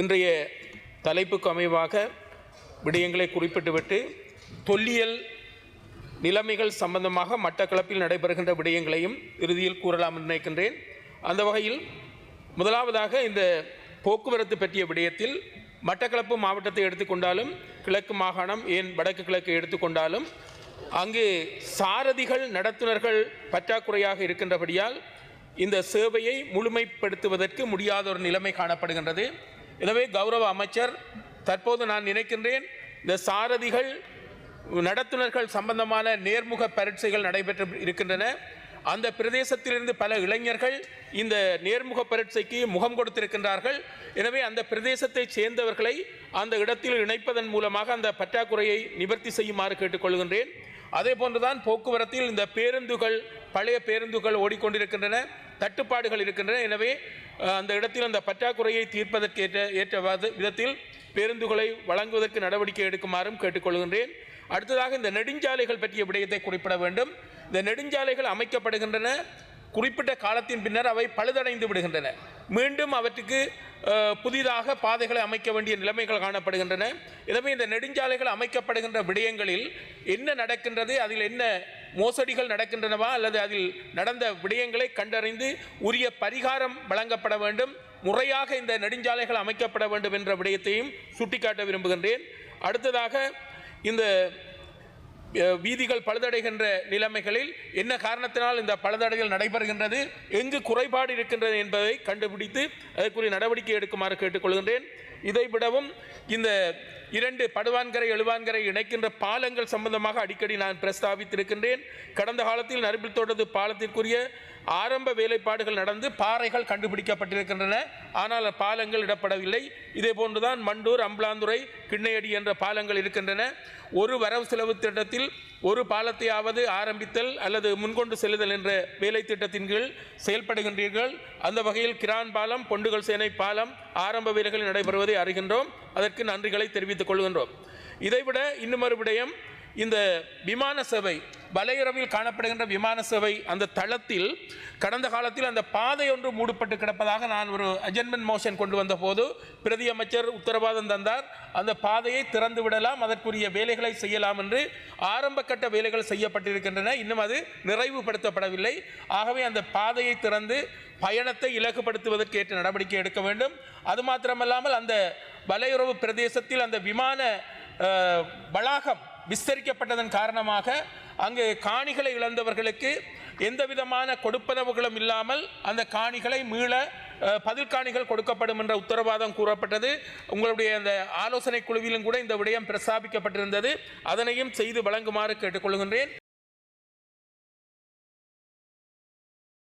இன்றைய தலைப்புக்கு அமைவாக விடயங்களை குறிப்பிட்டுவிட்டு தொல்லியல் நிலைமைகள் சம்பந்தமாக மட்டக்களப்பில் நடைபெறுகின்ற விடயங்களையும் இறுதியில் கூறலாம் என்று நினைக்கின்றேன். அந்த வகையில் முதலாவதாக இந்த போக்குவரத்து பற்றிய விடயத்தில் மட்டக்களப்பு மாவட்டத்தை எடுத்துக்கொண்டாலும் கிழக்கு மாகாணம் ஏன் வடக்கு கிழக்கு எடுத்துக்கொண்டாலும் அங்கு சாரதிகள் நடத்துனர்கள் பற்றாக்குறையாக இருக்கின்றபடியால் இந்த சேவையை முழுமைப்படுத்துவதற்கு முடியாத ஒரு நிலைமை காணப்படுகின்றது. எனவே கௌரவ அமைச்சர் தற்போது நான் நினைக்கின்றேன் இந்த சாரதிகள் நடத்துனர்கள் சம்பந்தமான நேர்முக பரீட்சைகள் நடைபெற்று இருக்கின்றன. அந்த பிரதேசத்திலிருந்து பல இளைஞர்கள் இந்த நேர்முக பரீட்சைக்கு முகம் கொடுத்திருக்கின்றார்கள். எனவே அந்த பிரதேசத்தைச் சேர்ந்தவர்களை அந்த இடத்தில் இணைப்பதன் மூலமாக அந்த பற்றாக்குறையை நிவர்த்தி செய்யுமாறு கேட்டுக்கொள்கின்றேன். அதே போன்றுதான் போக்குவரத்தில் இந்த பேருந்துகள் பழைய பேருந்துகள் ஓடிக்கொண்டிருக்கின்றன தட்டுப்பாடுகள் இருக்கின்றன. எனவே அந்த இடத்தில் அந்த பற்றாக்குறையை தீர்ப்பதற்கு ஏற்ற ஏற்ற விதத்தில் பேருந்துகளை வழங்குவதற்கு நடவடிக்கை எடுக்குமாறும் கேட்டுக்கொள்கின்றேன். அடுத்ததாக இந்த நெடுஞ்சாலைகள் பற்றிய விடயத்தை குறிப்பிட வேண்டும். இந்த நெடுஞ்சாலைகள் அமைக்கப்படுகின்றன. குறிப்பிட்ட காலத்தின் பின்னர் அவை பழுதடைந்து விடுகின்றன. மீண்டும் அவற்றுக்கு புதிதாக பாதைகளை அமைக்க வேண்டிய நிலைமைகள் காணப்படுகின்றன. எனவே இந்த நெடுஞ்சாலைகள் அமைக்கப்படுகின்ற விடயங்களில் என்ன நடக்கின்றது அதில் என்ன மோசடிகள் நடக்கின்றனவா அல்லது அதில் நடந்த விடயங்களை கண்டறிந்து உரிய பரிகாரம் வழங்கப்பட வேண்டும் முறையாக இந்த நெடுஞ்சாலைகள் அமைக்கப்பட வேண்டும் என்ற விடயத்தையும் சுட்டிக்காட்ட விரும்புகின்றேன். அடுத்ததாக இந்த வீதிகள் பழுதடைகின்ற நிலைமைகளில் என்ன காரணத்தினால் இந்த பழுதடைகள் நடைபெறுகின்றது? எங்கு குறைபாடு இருக்கின்றது என்பதை கண்டுபிடித்து அதற்குரிய நடவடிக்கை எடுக்குமாறு கேட்டுக்கொள்கின்றேன். இதை விடவும் இந்த இரண்டு படுவான்கரை எழுவான்கரை இணைக்கின்ற பாலங்கள் சம்பந்தமாக அடிக்கடி நான் பிரஸ்தாபித்திருக்கின்றேன் கடந்த காலத்தில் நரம்பில் தோட்டத்து பாலத்திற்குரிய ஆரம்ப வேலைப்பாடுகள் நடந்து பாறைகள் கண்டுபிடிக்கப்பட்டிருக்கின்றன. ஆனால் பாலங்கள் இடப்படவில்லை. இதே போன்றுதான் மண்டூர் அம்பலாந்துறை கிண்ணையடி என்ற பாலங்கள் இருக்கின்றன. ஒரு வரவு செலவு திட்டத்தில் ஒரு பாலத்தையாவது ஆரம்பித்தல் அல்லது முன்கொண்டு செல்லுதல் என்ற வேலை திட்டத்தின் கீழ் செயல்படுகின்றீர்கள். அந்த வகையில் கிரான் பாலம் பொண்டுகள் சேனை பாலம் ஆரம்ப வேலைகள் நடைபெறுவதை அறிகின்றோம். அதற்கு நன்றிகளை தெரிவித்துக் கொள்கின்றோம். இதைவிட இன்னும் ஒரு விடயம் இந்த விமான சேவை வலையுறவில் காணப்படுகின்ற விமான சேவை அந்த தளத்தில் கடந்த காலத்தில் அந்த பாதை ஒன்று மூடப்பட்டு கிடப்பதாக நான் ஒரு அஜென்மெண்ட் மோஷன் கொண்டு வந்த போது பிரதி அமைச்சர் உத்தரவாதம் தந்தார். அந்த பாதையை திறந்து விடலாம் அதற்குரிய வேலைகளை செய்யலாம் என்று ஆரம்ப கட்ட வேலைகள் செய்யப்பட்டிருக்கின்றன. இன்னும் அது நிறைவுபடுத்தப்படவில்லை. ஆகவே அந்த பாதையை திறந்து பயணத்தை இலகுபடுத்துவதற்கு ஏற்ற நடவடிக்கை எடுக்க வேண்டும். அது மாத்திரமல்லாமல் அந்த வலையுறவு பிரதேசத்தில் அந்த விமான வளாகம் விஸ்தரிக்கப்பட்டதன் காரணமாக அங்கு காணிகளை இழந்தவர்களுக்கு எந்த விதமான கொடுப்பனவுகளும் இல்லாமல் அந்த காணிகளை மீள பதில் காணிகள் கொடுக்கப்படும் என்ற உத்தரவாதம் கூறப்பட்டது. உங்களுடைய அந்த ஆலோசனை குழுவிலும் கூட இந்த விடயம் பிரஸ்தாபிக்கப்பட்டிருந்தது. அதனையும் செய்து வழங்குமாறு கேட்டுக்கொள்கின்றேன்.